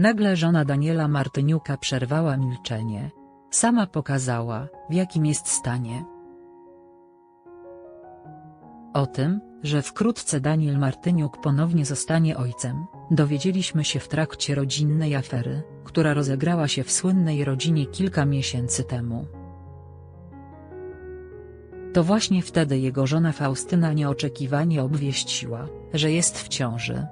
Nagle żona Daniela Martyniuka przerwała milczenie. Sama pokazała, w jakim jest stanie. O tym, że wkrótce Daniel Martyniuk ponownie zostanie ojcem, dowiedzieliśmy się w trakcie rodzinnej afery, która rozegrała się w słynnej rodzinie kilka miesięcy temu. To właśnie wtedy jego żona Faustyna nieoczekiwanie obwieściła, że jest w ciąży.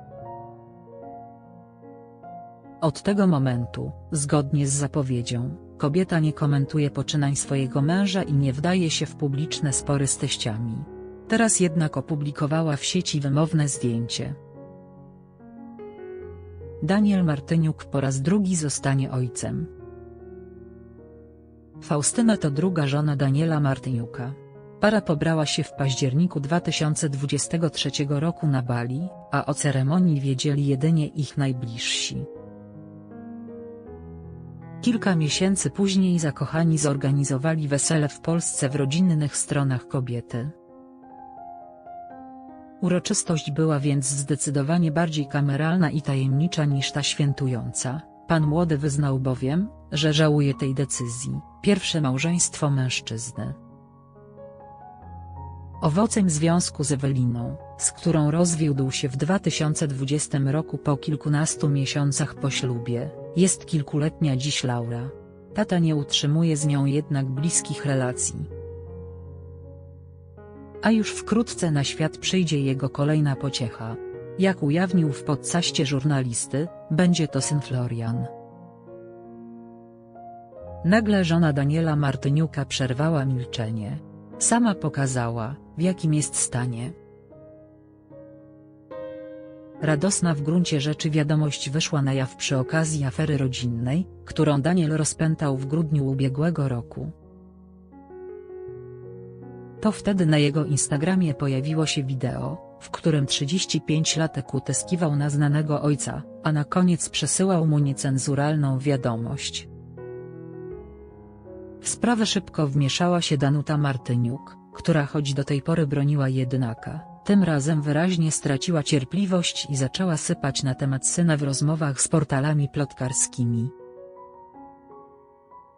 Od tego momentu, zgodnie z zapowiedzią, kobieta nie komentuje poczynań swojego męża i nie wdaje się w publiczne spory z teściami. Teraz jednak opublikowała w sieci wymowne zdjęcie. Daniel Martyniuk po raz drugi zostanie ojcem. Faustyna to druga żona Daniela Martyniuka. Para pobrała się w październiku 2023 roku na Bali, a o ceremonii wiedzieli jedynie ich najbliżsi. Kilka miesięcy później zakochani zorganizowali wesele w Polsce w rodzinnych stronach kobiety. Uroczystość była więc zdecydowanie bardziej kameralna i tajemnicza niż ta świętująca. Pan młody wyznał bowiem, że żałuje tej decyzji. Pierwsze małżeństwo mężczyzny. Owocem związku z Eweliną, z którą rozwiódł się w 2020 roku po kilkunastu miesiącach po ślubie, jest kilkuletnia dziś Laura. Tata nie utrzymuje z nią jednak bliskich relacji. A już wkrótce na świat przyjdzie jego kolejna pociecha. Jak ujawnił w podcaście żurnalisty, będzie to syn Florian. Nagle żona Daniela Martyniuka przerwała milczenie. Sama pokazała, w jakim jest stanie. Radosna w gruncie rzeczy wiadomość wyszła na jaw przy okazji afery rodzinnej, którą Daniel rozpętał w grudniu ubiegłego roku. To wtedy na jego Instagramie pojawiło się wideo, w którym 35-latek utyskiwał na znanego ojca, a na koniec przesyłał mu niecenzuralną wiadomość. W sprawę szybko wmieszała się Danuta Martyniuk, która choć do tej pory broniła jednaka, tym razem wyraźnie straciła cierpliwość i zaczęła sypać na temat syna w rozmowach z portalami plotkarskimi.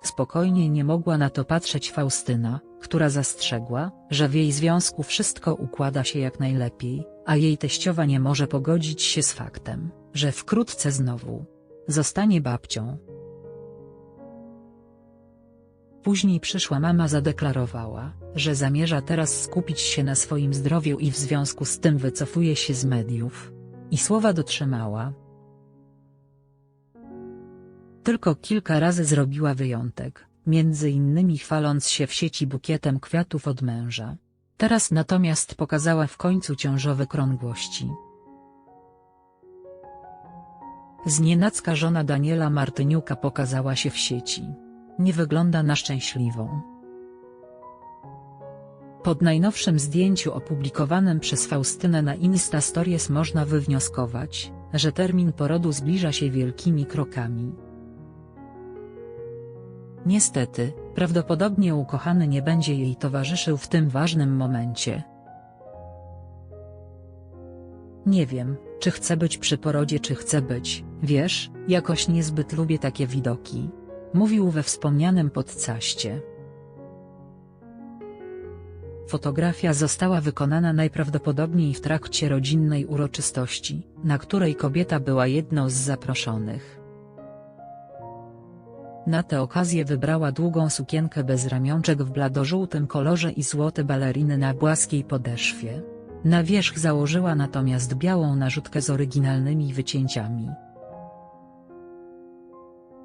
Spokojnie nie mogła na to patrzeć Faustyna, która zastrzegła, że w jej związku wszystko układa się jak najlepiej, a jej teściowa nie może pogodzić się z faktem, że wkrótce znowu zostanie babcią. Później przyszła mama zadeklarowała, że zamierza teraz skupić się na swoim zdrowiu i w związku z tym wycofuje się z mediów. I słowa dotrzymała. Tylko kilka razy zrobiła wyjątek, między innymi chwaląc się w sieci bukietem kwiatów od męża. Teraz natomiast pokazała w końcu ciążowe krągłości. Znienacka żona Daniela Martyniuka pokazała się w sieci. Nie wygląda na szczęśliwą. Pod najnowszym zdjęciu opublikowanym przez Faustynę na Insta Stories można wywnioskować, że termin porodu zbliża się wielkimi krokami. Niestety, prawdopodobnie ukochany nie będzie jej towarzyszył w tym ważnym momencie. Nie wiem, czy chcę być przy porodzie czy chcę być, wiesz, jakoś niezbyt lubię takie widoki. Mówił we wspomnianym podcaście. Fotografia została wykonana najprawdopodobniej w trakcie rodzinnej uroczystości, na której kobieta była jedną z zaproszonych. Na tę okazję wybrała długą sukienkę bez ramionczek w bladożółtym kolorze i złote baleriny na płaskiej podeszwie. Na wierzch założyła natomiast białą narzutkę z oryginalnymi wycięciami.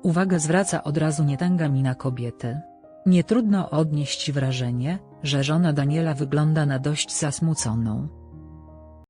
Uwagę zwraca od razu nietęga mina kobiety. Nie trudno odnieść wrażenie, że żona Daniela wygląda na dość zasmuconą.